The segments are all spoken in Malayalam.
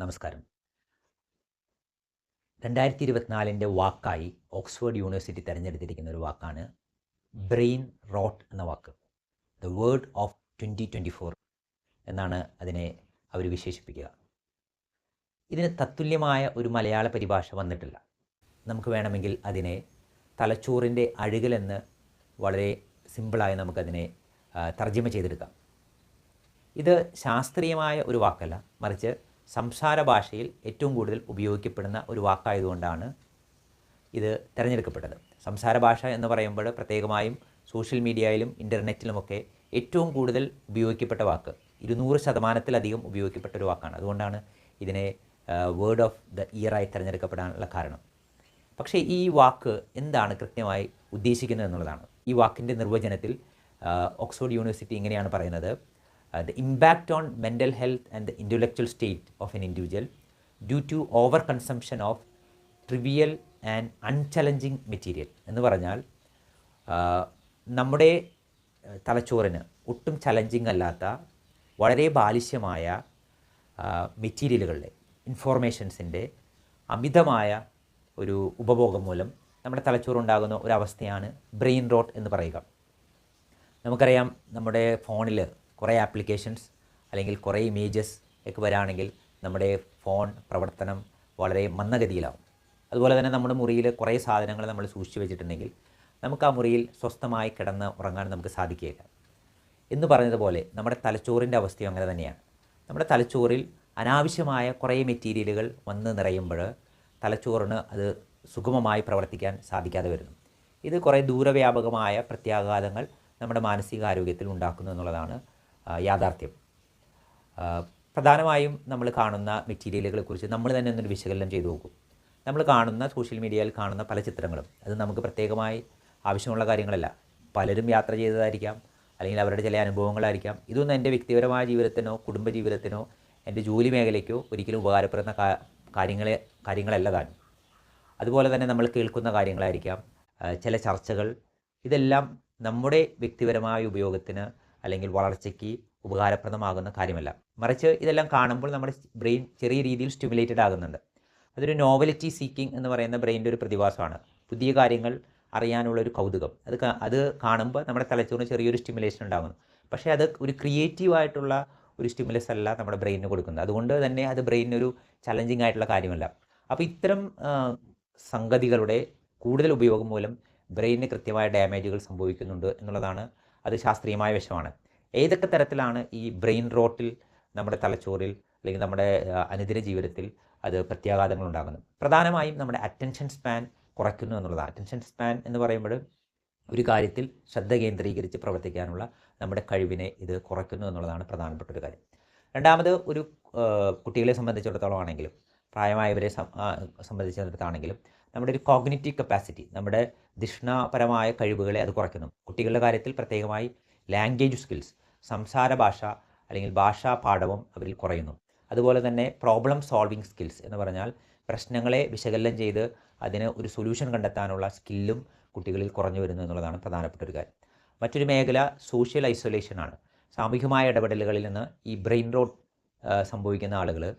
നമസ്കാരം. രണ്ടായിരത്തി ഇരുപത്തിനാലിന്റെ വാക്കായി ഓക്സ്ഫോർഡ് യൂണിവേഴ്സിറ്റി തിരഞ്ഞെടുത്തിരിക്കുന്ന ഒരു വാക്കാണ് ബ്രെയിൻ റോട്ട് എന്ന വാക്ക്. The word of twenty twenty four എന്നാണ് അതിനെ അവർ വിശേഷിപ്പിക്കുക. ഇതിന് തത്തുല്യമായ ഒരു മലയാള പരിഭാഷ വന്നിട്ടില്ല. നമുക്ക് വേണമെങ്കിൽ അതിനെ തലച്ചോറിന്റെ അഴുകലെന്ന് വളരെ സിമ്പിളായി നമുക്കതിനെ തർജമ ചെയ്തെടുക്കാം. ഇത് ശാസ്ത്രീയമായ ഒരു വാക്കല്ല. മറിച്ച് സംസാര ഭാഷയിൽ ഏറ്റവും കൂടുതൽ ഉപയോഗിക്കപ്പെടുന്ന ഒരു വാക്കായതുകൊണ്ടാണ് ഇത് തിരഞ്ഞെടുക്കപ്പെട്ടത്. സംസാര ഭാഷ എന്ന് പറയുമ്പോൾ പ്രത്യേകമായും സോഷ്യൽ മീഡിയയിലും ഇന്റർനെറ്റിലുമൊക്കെ ഏറ്റവും കൂടുതൽ ഉപയോഗിക്കപ്പെട്ട വാക്ക്. ഇരുന്നൂറ് ശതമാനത്തിലധികം ഉപയോഗിക്കപ്പെട്ട ഒരു വാക്കാണ്. അതുകൊണ്ടാണ് ഇതിനെ വേർഡ് ഓഫ് ദ ഇയറായി തിരഞ്ഞെടുക്കപ്പെടാനുള്ള കാരണം. പക്ഷേ ഈ വാക്ക് എന്താണ് കൃത്യമായി ഉദ്ദേശിക്കുന്നത് എന്നുള്ളതാണ്. ഈ വാക്കിന്റെ നിർവചനത്തിൽ ഓക്സ്ഫോർഡ് യൂണിവേഴ്സിറ്റി ഇങ്ങനെയാണ് പറയുന്നത്. The impact on mental health and the intellectual state of an individual due to over consumption of trivial and unchallenging material എന്ന് പറഞ്ഞാൽ നമ്മുടെ തലച്ചോറിന് ഒട്ടും ചലഞ്ചിങ് അല്ലാത്ത വളരെ ബാലിശ്യമായ മെറ്റീരിയലുകളുടെ ഇൻഫോർമേഷൻസിന്റെ അമിതമായ ഒരു ഉപഭോഗം മൂലം നമ്മുടെ തലച്ചോറുണ്ടാകുന്ന ഒരവസ്ഥയാണ് ബ്രെയിൻ റോട്ട് എന്ന് പറയുക. നമുക്കറിയാം നമ്മുടെ ഫോണിൽ കുറേ ആപ്ലിക്കേഷൻസ് അല്ലെങ്കിൽ കുറേ ഇമേജസ് ഒക്കെ വരാണെങ്കിൽ നമ്മുടെ ഫോൺ പ്രവർത്തനം വളരെ മന്ദഗതിയിലാവും. അതുപോലെ തന്നെ നമ്മുടെ മുറിയിൽ കുറേ സാധനങ്ങൾ നമ്മൾ സൂക്ഷിച്ചു വെച്ചിട്ടുണ്ടെങ്കിൽ നമുക്ക് ആ മുറിയിൽ സ്വസ്ഥമായി കിടന്ന് ഉറങ്ങാൻ നമുക്ക് സാധിക്കുകയില്ല. എന്ന് പറഞ്ഞതുപോലെ നമ്മുടെ തലച്ചോറിന്റെ അവസ്ഥയും അങ്ങനെ തന്നെയാണ്. നമ്മുടെ തലച്ചോറിൽ അനാവശ്യമായ കുറേ മെറ്റീരിയലുകൾ വന്ന് നിറയുമ്പോൾ തലച്ചോറിന് അത് സുഗമമായി പ്രവർത്തിക്കാൻ സാധിക്കാതെ വരുന്നു. ഇത് കുറേ ദൂരവ്യാപകമായ പ്രത്യാഘാതങ്ങൾ നമ്മുടെ മാനസികാരോഗ്യത്തിൽ ഉണ്ടാക്കുന്നു എന്നുള്ളതാണ് യാഥാർത്ഥ്യം. പ്രധാനമായും നമ്മൾ കാണുന്ന മെറ്റീരിയലുകളെ കുറിച്ച് നമ്മൾ തന്നെ ഒന്നൊരു വിശകലനം ചെയ്തു നോക്കും. നമ്മൾ കാണുന്ന സോഷ്യൽ മീഡിയയിൽ കാണുന്ന പല ചിത്രങ്ങളും. അത് നമുക്ക് പ്രത്യേകമായി ആവശ്യമുള്ള കാര്യങ്ങളല്ല. പലരും യാത്ര ചെയ്തതായിരിക്കാം. അല്ലെങ്കിൽ അവരുടെ ചില അനുഭവങ്ങളായിരിക്കാം. ഇതൊന്നും എന്റെ വ്യക്തിപരമായ ജീവിതത്തിനോ കുടുംബജീവിതത്തിനോ എന്റെ ജോലി മേഖലയ്ക്കോ ഒരിക്കലും ഉപകാരപ്പെടുന്ന കാര്യങ്ങളെ കാര്യങ്ങളല്ല താനും. അതുപോലെ തന്നെ നമ്മൾ കേൾക്കുന്ന കാര്യങ്ങളായിരിക്കാം. ചില ചർച്ചകൾ. ഇതെല്ലാം നമ്മുടെ വ്യക്തിപരമായ ഉപയോഗത്തിന് അല്ലെങ്കിൽ വളർച്ചയ്ക്ക് ഉപകാരപ്രദമാകുന്ന കാര്യമല്ല. മറിച്ച് ഇതെല്ലാം കാണുമ്പോൾ നമ്മുടെ ബ്രെയിൻ ചെറിയ രീതിയിൽ സ്റ്റിമുലേറ്റഡ് ആകുന്നുണ്ട്. അതൊരു നോവലിറ്റി സീക്കിംഗ് എന്ന് പറയുന്ന ബ്രെയിന്റെ ഒരു പ്രതിഭാസമാണ്. പുതിയ കാര്യങ്ങൾ അറിയാനുള്ള ഒരു കൗതുകം. അത് അത് കാണുമ്പോൾ നമ്മുടെ തലച്ചോറിന് ചെറിയൊരു സ്റ്റിമുലേഷൻ ഉണ്ടാകുന്നു. പക്ഷേ അത് ഒരു ക്രിയേറ്റീവായിട്ടുള്ള ഒരു സ്റ്റിമുലസ് അല്ല നമ്മുടെ ബ്രെയിനിന് കൊടുക്കുന്നത്. അതുകൊണ്ട് തന്നെ അത് ബ്രെയിനിന് ഒരു ചലഞ്ചിങ് ആയിട്ടുള്ള കാര്യമല്ല. അപ്പോൾ ഇത്തരം സംഗതികളുടെ കൂടുതൽ ഉപയോഗം മൂലം ബ്രെയിനിന് കൃത്യമായ ഡാമേജുകൾ സംഭവിക്കുന്നുണ്ട് എന്നുള്ളതാണ് അത് ശാസ്ത്രീയമായ വശമാണ്. ഏതൊക്കെ തരത്തിലാണ് ഈ ബ്രെയിൻ റോട്ടിൽ നമ്മുടെ തലച്ചോറിൽ അല്ലെങ്കിൽ നമ്മുടെ അനുദിന ജീവിതത്തിൽ അത് പ്രത്യാഘാതങ്ങൾ ഉണ്ടാകുന്നത്? പ്രധാനമായും നമ്മുടെ അറ്റൻഷൻ സ്പാൻ കുറയ്ക്കുന്നു എന്നുള്ളതാണ്. അറ്റൻഷൻ സ്പാൻ എന്ന് പറയുമ്പോൾ ഒരു കാര്യത്തിൽ ശ്രദ്ധ കേന്ദ്രീകരിച്ച് പ്രവർത്തിക്കാനുള്ള നമ്മുടെ കഴിവിനെ ഇത് കുറയ്ക്കുന്നു എന്നുള്ളതാണ് പ്രധാനപ്പെട്ട ഒരു കാര്യം. രണ്ടാമത് ഒരു കുട്ടികളെ സംബന്ധിച്ചിടത്തോളം ആണെങ്കിലും പ്രായമായവരെ സംബന്ധിച്ചിടത്താണെങ്കിലും നമ്മുടെ ഒരു കോഗ്നിറ്റീവ് കപ്പാസിറ്റി നമ്മുടെ ദിഷ്ണാപരമായ കഴിവുകളെ അത് കുറയ്ക്കുന്നു. കുട്ടികളുടെ കാര്യത്തിൽ പ്രത്യേകമായി ലാംഗ്വേജ് സ്കിൽസ് സംസാര ഭാഷ അല്ലെങ്കിൽ ഭാഷാ പാഠവും അവരിൽ കുറയുന്നു. അതുപോലെ തന്നെ പ്രോബ്ലം സോൾവിങ് സ്കിൽസ് എന്ന് പറഞ്ഞാൽ പ്രശ്നങ്ങളെ വിശകലനം ചെയ്ത് അതിന് ഒരു സൊല്യൂഷൻ കണ്ടെത്താനുള്ള സ്കില്ലും കുട്ടികളിൽ കുറഞ്ഞു വരുന്നു എന്നുള്ളതാണ് പ്രധാനപ്പെട്ട ഒരു കാര്യം. മറ്റൊരു മേഖല സോഷ്യൽ ഐസൊലേഷനാണ് സാമൂഹികമായ ഇടപെടലുകളിൽ നിന്ന് ഈ ബ്രെയിൻ റോഡ് സംഭവിക്കുന്ന ആളുകൾ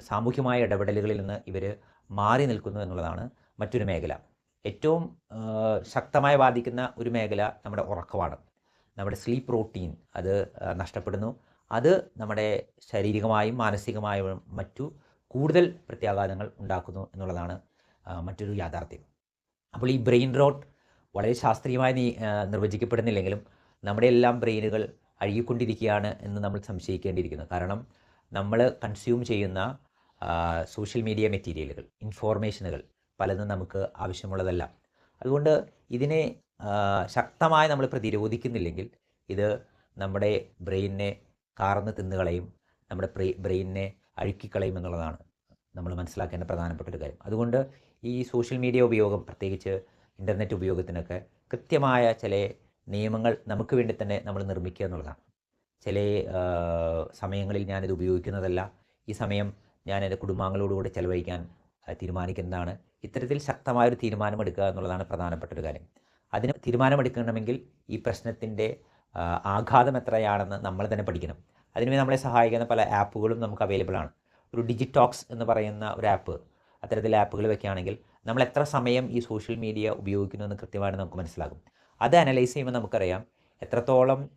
സാമൂഹ്യമായ ഇടപെടലുകളിൽ നിന്ന് ഇവർ മാറി നിൽക്കുന്നു എന്നുള്ളതാണ് മറ്റൊരു മേഖല. ഏറ്റവും ശക്തമായി ബാധിക്കുന്ന ഒരു മേഖല നമ്മുടെ ഉറക്കമാണ്. നമ്മുടെ സ്ലീപ്പ് റൂട്ടീൻ അത് നഷ്ടപ്പെടുന്നു. അത് നമ്മുടെ ശാരീരികമായും മാനസികമായും മറ്റു കൂടുതൽ പ്രത്യാഘാതങ്ങൾ ഉണ്ടാക്കുന്നു എന്നുള്ളതാണ് മറ്റൊരു യാഥാർത്ഥ്യം. അപ്പോൾ ഈ ബ്രെയിൻ റോട്ട് വളരെ ശാസ്ത്രീയമായി നിർവചിക്കപ്പെടുന്നില്ലെങ്കിലും നമ്മുടെ എല്ലാം ബ്രെയിനുകൾ അഴുകിക്കൊണ്ടിരിക്കുകയാണ് എന്ന് നമ്മൾ സംശയിക്കേണ്ടിയിരിക്കുന്നു. കാരണം നമ്മൾ കൺസ്യൂം ചെയ്യുന്ന സോഷ്യൽ മീഡിയ മെറ്റീരിയലുകൾ ഇൻഫോർമേഷനുകൾ പലതും നമുക്ക് ആവശ്യമുള്ളതല്ല. അതുകൊണ്ട് ഇതിനെ ശക്തമായി നമ്മൾ പ്രതിരോധിക്കുന്നില്ലെങ്കിൽ ഇത് നമ്മുടെ ബ്രെയിനിനെ കാർന്ന് തിന്നുകളയും നമ്മുടെ ബ്രെയി ബ്രെയിനിനെ അഴുക്കിക്കളയും എന്നുള്ളതാണ് നമ്മൾ മനസ്സിലാക്കേണ്ട പ്രധാനപ്പെട്ട ഒരു കാര്യം. അതുകൊണ്ട് ഈ സോഷ്യൽ മീഡിയ ഉപയോഗം പ്രത്യേകിച്ച് ഇന്റർനെറ്റ് ഉപയോഗത്തിനൊക്കെ കൃത്യമായ ചില നിയമങ്ങൾ നമുക്ക് വേണ്ടി തന്നെ നമ്മൾ നിർമ്മിക്കുക എന്നുള്ളതാണ്. ചില സമയങ്ങളിൽ ഞാനിത് ഉപയോഗിക്കുന്നതല്ല. ഈ സമയം ഞാൻ എന്റെ കുടുംബാംഗങ്ങളോടുകൂടി ചെലവഴിക്കാൻ തീരുമാനിക്കുന്നതാണ് ഇത്തരത്തിൽ ശക്തമായൊരു തീരുമാനമെടുക്കുക എന്നുള്ളതാണ് പ്രധാനപ്പെട്ട ഒരു കാര്യം. അതിന് തീരുമാനമെടുക്കണമെങ്കിൽ ഈ പ്രശ്നത്തിന്റെ ആഘാതം എത്രയാണെന്ന് നമ്മൾ തന്നെ പഠിക്കണം. അതിനുവേണ്ടി നമ്മളെ സഹായിക്കുന്ന പല ആപ്പുകളും നമുക്ക് അവൈലബിൾ ആണ്. ഒരു ഡിജിറ്റോക്സ് എന്ന് പറയുന്ന ഒരു ആപ്പ് അത്തരത്തിലെ ആപ്പുകൾ വെക്കുകയാണെങ്കിൽ നമ്മൾ എത്ര സമയം ഈ സോഷ്യൽ മീഡിയ ഉപയോഗിക്കുന്നു എന്ന് കൃത്യമായിട്ട് നമുക്ക് മനസ്സിലാകും. അത് അനലൈസ് ചെയ്യുമ്പോൾ നമുക്കറിയാം എത്രത്തോളം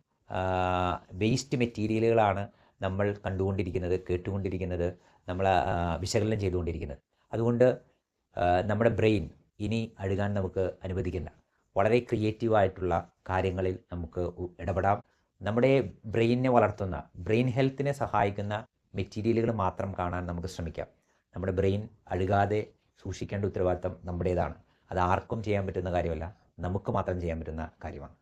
വേസ്റ്റ് മെറ്റീരിയലുകളാണ് നമ്മൾ കണ്ടുകൊണ്ടിരിക്കുന്നത് കേട്ടുകൊണ്ടിരിക്കുന്നത് നമ്മൾ വിശകലനം ചെയ്തുകൊണ്ടിരിക്കുന്നത്. അതുകൊണ്ട് നമ്മുടെ ബ്രെയിൻ ഇനി അഴുകാൻ നമുക്ക് അനുവദിക്കില്ല. വളരെ ക്രിയേറ്റീവായിട്ടുള്ള കാര്യങ്ങളിൽ നമുക്ക് ഇടപെടാം. നമ്മുടെ ബ്രെയിനിനെ വളർത്തുന്ന ബ്രെയിൻ ഹെൽത്തിനെ സഹായിക്കുന്ന മെറ്റീരിയലുകൾ മാത്രം കാണാൻ നമുക്ക് ശ്രമിക്കാം. നമ്മുടെ ബ്രെയിൻ അഴുകാതെ സൂക്ഷിക്കേണ്ട ഉത്തരവാദിത്തം നമ്മുടേതാണ്. അത് ആർക്കും ചെയ്യാൻ പറ്റുന്ന കാര്യമല്ല നമുക്ക് മാത്രം ചെയ്യാൻ പറ്റുന്ന കാര്യമാണ്.